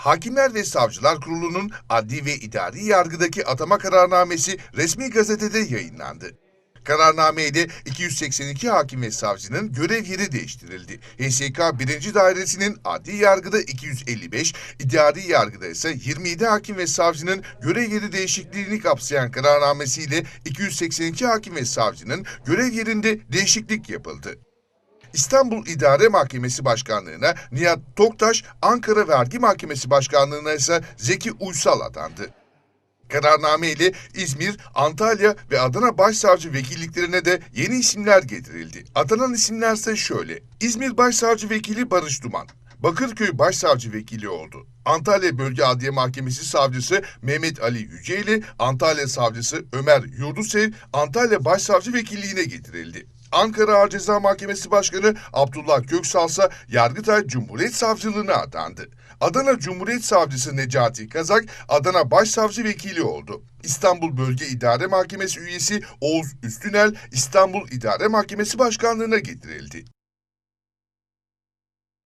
Hakimler ve Savcılar Kurulu'nun adli ve idari yargıdaki atama kararnamesi resmi gazetede yayınlandı. Kararname ile 282 hakim ve savcının görev yeri değiştirildi. HSK 1. Dairesi'nin adli yargıda 255, idari yargıda ise 27 hakim ve savcının görev yeri değişikliğini kapsayan kararnamesiyle 282 hakim ve savcının görev yerinde değişiklik yapıldı. İstanbul İdare Mahkemesi Başkanlığı'na Nihat Toktaş, Ankara Vergi Mahkemesi Başkanlığı'na ise Zeki Uysal atandı. Kararname ile İzmir, Antalya ve Adana Başsavcı vekilliklerine de yeni isimler getirildi. Atanan isimler ise şöyle. İzmir Başsavcı Vekili Barış Duman, Bakırköy Başsavcı Vekili oldu. Antalya Bölge Adliye Mahkemesi Savcısı Mehmet Ali Yüceeli, Antalya Savcısı Ömer Yurdusev, Antalya Başsavcı Vekilliğine getirildi. Ankara Ağır Ceza Mahkemesi Başkanı Abdullah Köksal ise Yargıtay Cumhuriyet Savcılığına atandı. Adana Cumhuriyet Savcısı Necati Kazak, Adana Başsavcı Vekili oldu. İstanbul Bölge İdare Mahkemesi üyesi Oğuz Üstünel, İstanbul İdare Mahkemesi Başkanlığına getirildi.